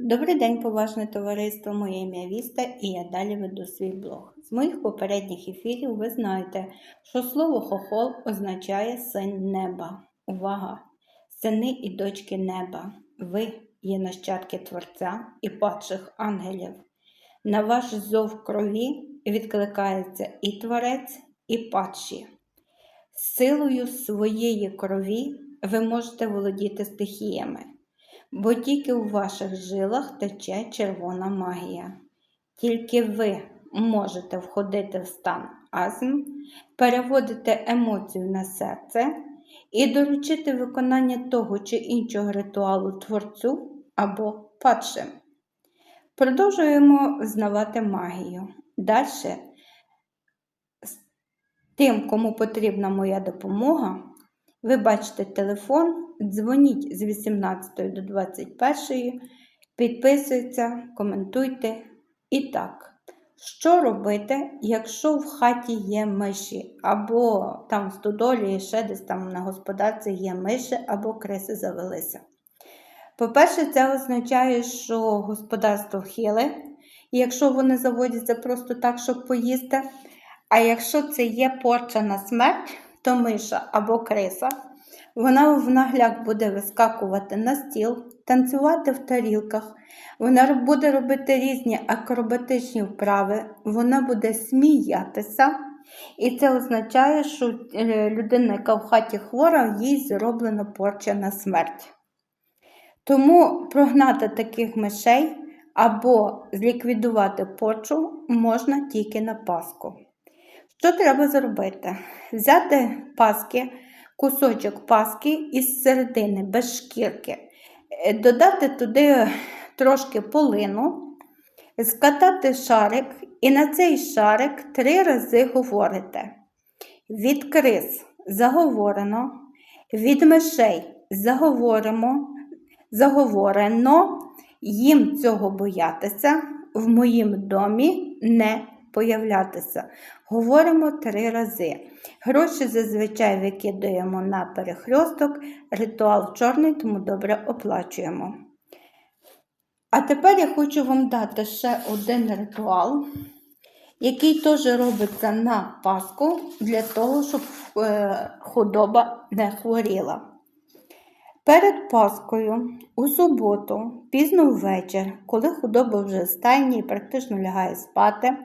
Добрий день, поважне товариство. Моє ім'я Віста і я далі веду свій блог. З моїх попередніх ефірів ви знаєте, що слово хохол означає син неба. Увага! Сини і дочки неба. Ви є нащадки Творця і падших ангелів. На ваш зов крові відкликається і Творець, і падші. Силою своєї крові ви можете володіти стихіями бо тільки у ваших жилах тече червона магія. Тільки ви можете входити в стан азм, переводити емоцію на серце і доручити виконання того чи іншого ритуалу творцю або падшим. Продовжуємо знавати магію. Далі, тим, кому потрібна моя допомога, ви бачите телефон, дзвоніть з 18 до 21, підписуйтеся, коментуйте. І так, що робити, якщо в хаті є миші, або там в стодолі, ще десь там на господарці є миші, або криси завелися? По-перше, це означає, що господарство хиле, якщо вони заводяться просто так, щоб поїсти. А якщо це є порча на смерть, то миша або криса, вона в нагляк буде вискакувати на стіл, танцювати в тарілках, вона буде робити різні акробатичні вправи, вона буде сміятися. І це означає, що е, людина, яка в хаті хвора, їй зроблено порча на смерть. Тому прогнати таких мишей або зліквідувати порчу можна тільки на Пасху. Що треба зробити? Взяти паски, кусочок паски із середини, без шкірки, е, додати туди трошки полину, скатати шарик і на цей шарик три рази говорите. Від криз заговорено, від мишей заговоримо, заговорено, їм цього боятися, в моїм домі не появлятися. Говоримо три рази. Гроші зазвичай викидаємо на перехресток, ритуал чорний, тому добре оплачуємо. А тепер я хочу вам дати ще один ритуал, який теж робиться на Пасху, для того, щоб е, худоба не хворіла. Перед Паскою у суботу, пізно ввечір, коли худоба вже стайні і практично лягає спати,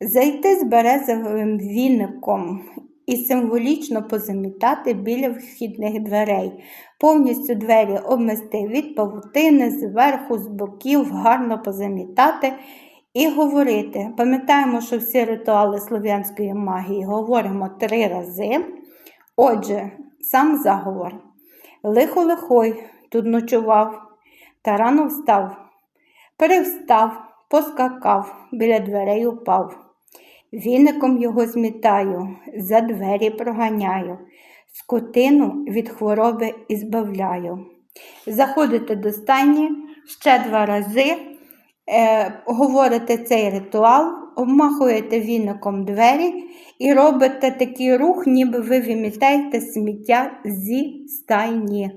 зайти з березовим віником і символічно позамітати біля вхідних дверей, повністю двері обмести від павутини, зверху, з боків, гарно позамітати і говорити. Пам'ятаємо, що всі ритуали слов'янської магії говоримо три рази. Отже, сам заговор. Лихо лихой тут ночував, та рано встав, перевстав, поскакав, біля дверей упав. Віником його змітаю, за двері проганяю, скотину від хвороби ізбавляю. Заходите до стайні ще два рази, е, говорите цей ритуал, обмахуєте віником двері і робите такий рух, ніби ви вимітаєте сміття зі стайні.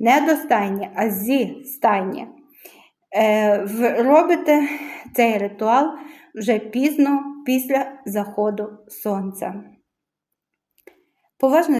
Не до стайні, а зі стайні. Е, робите цей ритуал вже пізно після заходу сонця. Поважне